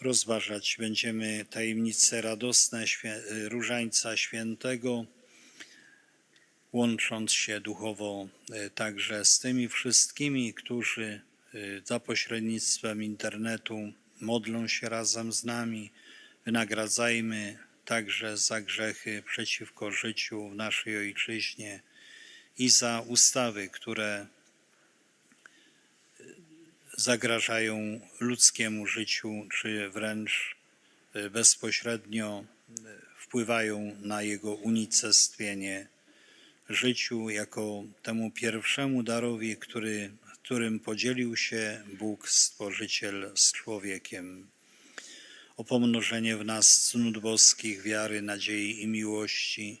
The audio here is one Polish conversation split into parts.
Rozważać będziemy tajemnice radosne świę, Różańca Świętego, łącząc się duchowo e, także z tymi wszystkimi, którzy e, za pośrednictwem internetu modlą się razem z nami. Wynagradzajmy także za grzechy przeciwko życiu w naszej ojczyźnie i za ustawy, które zagrażają ludzkiemu życiu, czy wręcz e, bezpośrednio e, wpływają na jego unicestwienie życiu jako temu pierwszemu darowi, który, którym podzielił się Bóg Stworzyciel z człowiekiem. O pomnożenie w nas cnót boskich, wiary, nadziei i miłości.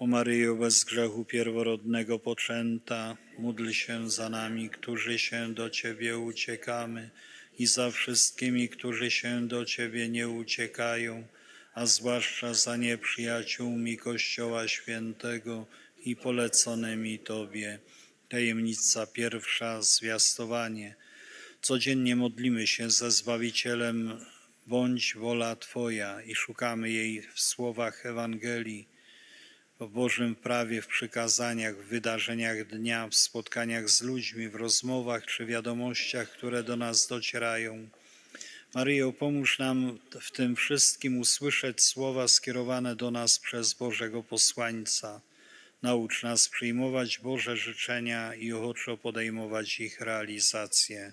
O Maryjo bez grzechu pierworodnego poczęta, módl się za nami, którzy się do Ciebie uciekamy i za wszystkimi, którzy się do Ciebie nie uciekają, a zwłaszcza za nieprzyjaciółmi Kościoła Świętego i poleconymi Tobie. Tajemnica pierwsza, zwiastowanie. Codziennie modlimy się ze Zbawicielem, bądź wola Twoja i szukamy jej w słowach Ewangelii w Bożym prawie, w przykazaniach, w wydarzeniach dnia, w spotkaniach z ludźmi, w rozmowach czy wiadomościach, które do nas docierają. Maryjo, pomóż nam w tym wszystkim usłyszeć słowa skierowane do nas przez Bożego posłańca. Naucz nas przyjmować Boże życzenia i ochoczo podejmować ich realizację.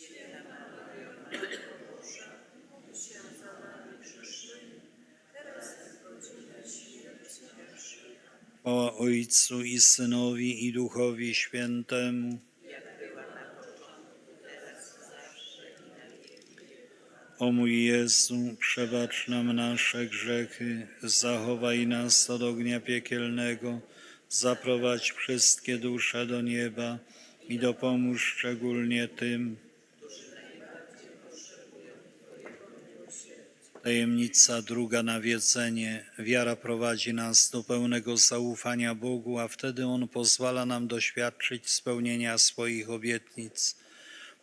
Chwała Ojcu i Synowi i Duchowi Świętemu. O mój Jezu, przebacz nam nasze grzechy, zachowaj nas od ognia piekielnego, zaprowadź wszystkie dusze do nieba i dopomóż szczególnie tym, Tajemnica druga nawiedzenie. Wiara prowadzi nas do pełnego zaufania Bogu, a wtedy On pozwala nam doświadczyć spełnienia swoich obietnic.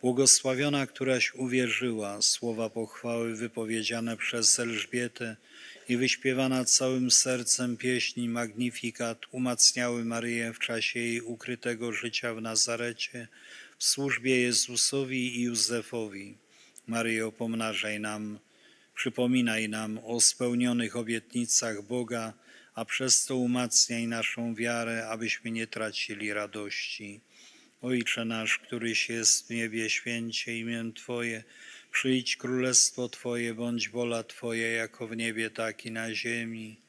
Błogosławiona, któraś uwierzyła, słowa pochwały wypowiedziane przez Elżbietę i wyśpiewana całym sercem pieśni Magnifikat umacniały Maryję w czasie jej ukrytego życia w Nazarecie, w służbie Jezusowi i Józefowi. Maryjo, pomnażaj nam, przypominaj nam o spełnionych obietnicach Boga, a przez to umacniaj naszą wiarę, abyśmy nie tracili radości. Ojcze nasz, któryś jest w niebie, święcie imię Twoje, przyjdź królestwo Twoje, bądź wola Twoja, jako w niebie, tak i na ziemi.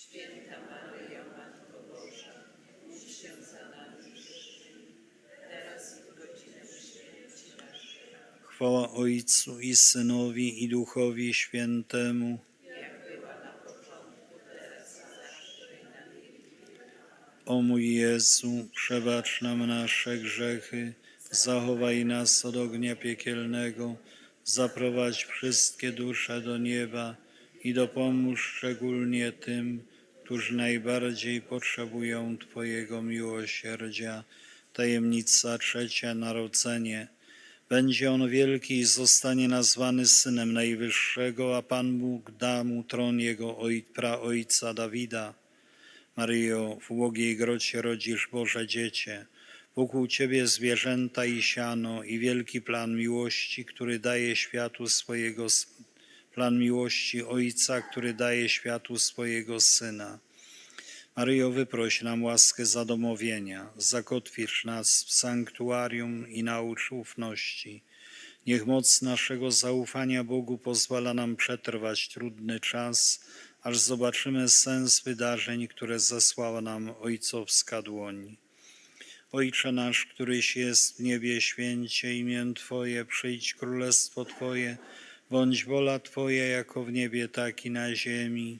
Chwała Ojcu i Synowi i Duchowi Świętemu. O mój Jezu, przebacz nam nasze grzechy, zachowaj nas od ognia piekielnego, zaprowadź wszystkie dusze do nieba i dopomóż szczególnie tym, którzy najbardziej potrzebują Twojego miłosierdzia. Tajemnica trzecia, narodzenie. Będzie on wielki i zostanie nazwany Synem Najwyższego, a Pan Bóg da mu tron jego oj, praojca Dawida. Maryjo, w ubłogiej grocie rodzisz Boże Dziecię. Wokół Ciebie zwierzęta i siano i wielki plan miłości, który daje światu swojego plan miłości Ojca, który daje światu swojego Syna. Maryjo, wyproś nam łaskę zadomowienia, zakotwicz nas w sanktuarium i naucz ufności. Niech moc naszego zaufania Bogu pozwala nam przetrwać trudny czas, aż zobaczymy sens wydarzeń, które zesłała nam Ojcowska dłoń. Ojcze nasz, któryś jest w niebie, święcie imię Twoje, przyjdź królestwo Twoje, bądź wola Twoja jako w niebie, tak i na ziemi.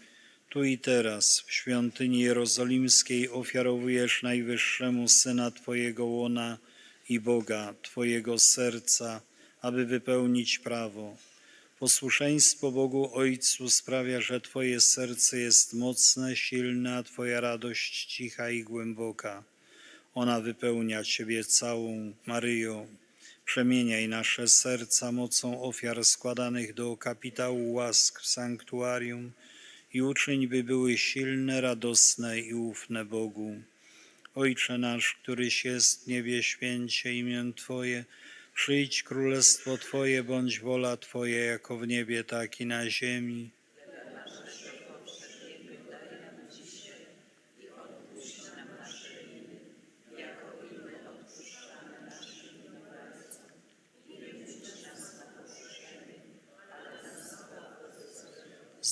Tu i teraz w świątyni jerozolimskiej ofiarowujesz najwyższemu Syna Twojego łona i Boga, Twojego serca, aby wypełnić prawo. Posłuszeństwo Bogu Ojcu sprawia, że Twoje serce jest mocne, silne, a Twoja radość cicha i głęboka. Ona wypełnia Ciebie całą, Maryjo. Przemieniaj nasze serca mocą ofiar składanych do kapitału łask w sanktuarium i uczyń, by były silne, radosne i ufne Bogu. Ojcze nasz, któryś jest w niebie, święcie imię Twoje, przyjdź królestwo Twoje, bądź wola Twoja, jako w niebie, tak i na ziemi.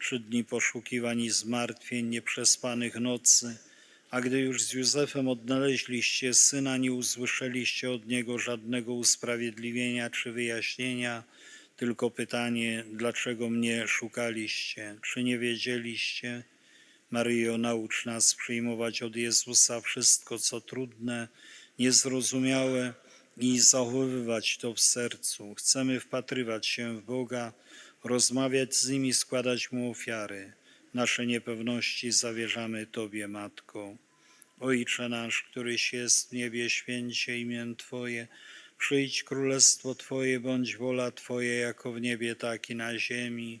Trzy dni poszukiwań i zmartwień, nieprzespanych nocy, a gdy już z Józefem odnaleźliście syna, nie usłyszeliście od niego żadnego usprawiedliwienia czy wyjaśnienia, tylko pytanie, dlaczego mnie szukaliście? Czy nie wiedzieliście? Maryjo, naucz nas przyjmować od Jezusa wszystko, co trudne, niezrozumiałe i zachowywać to w sercu. Chcemy wpatrywać się w Boga, rozmawiać z Nim i składać Mu ofiary. Nasze niepewności zawierzamy Tobie, Matko. Ojcze nasz, któryś jest w niebie, święcie imię Twoje. Przyjdź królestwo Twoje, bądź wola Twoja, jako w niebie, tak i na ziemi.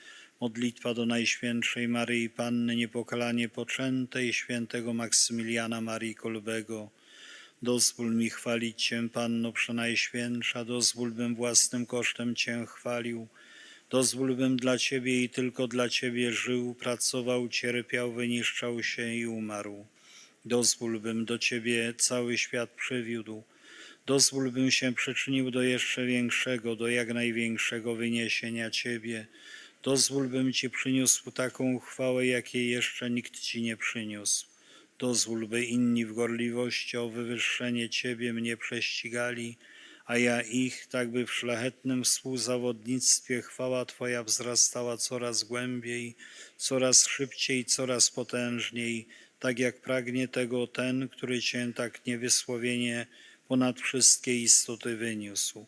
Modlitwa do Najświętszej Maryi Panny Niepokalanie Poczętej, świętego Maksymiliana Marii Kolbego. Dozwól mi chwalić Cię, Panno Przenajświętsza, dozwól bym własnym kosztem Cię chwalił. Dozwól bym dla Ciebie i tylko dla Ciebie żył, pracował, cierpiał, wyniszczał się i umarł. Dozwól bym do Ciebie cały świat przywiódł. Dozwól bym się przyczynił do jeszcze większego, do jak największego wyniesienia Ciebie. Dozwól bym Ci przyniósł taką chwałę, jakiej jeszcze nikt Ci nie przyniósł. Dozwól, by inni w gorliwości o wywyższenie Ciebie mnie prześcigali, a ja ich, tak by w szlachetnym współzawodnictwie chwała Twoja wzrastała coraz głębiej, coraz szybciej, coraz potężniej, tak jak pragnie tego ten, który Cię tak niewysłowienie ponad wszystkie istoty wyniósł.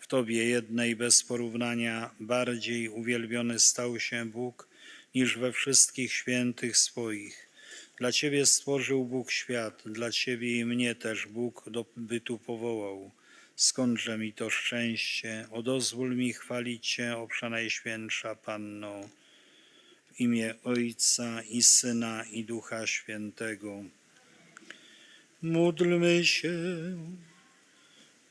W Tobie jednej bez porównania bardziej uwielbiony stał się Bóg niż we wszystkich świętych swoich. Dla Ciebie stworzył Bóg świat, dla Ciebie i mnie też Bóg do bytu powołał. Skądże mi to szczęście, odozwól mi chwalić Cię, o Przenajświętsza Panno, w imię Ojca i Syna i Ducha Świętego. Módlmy się.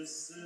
Christus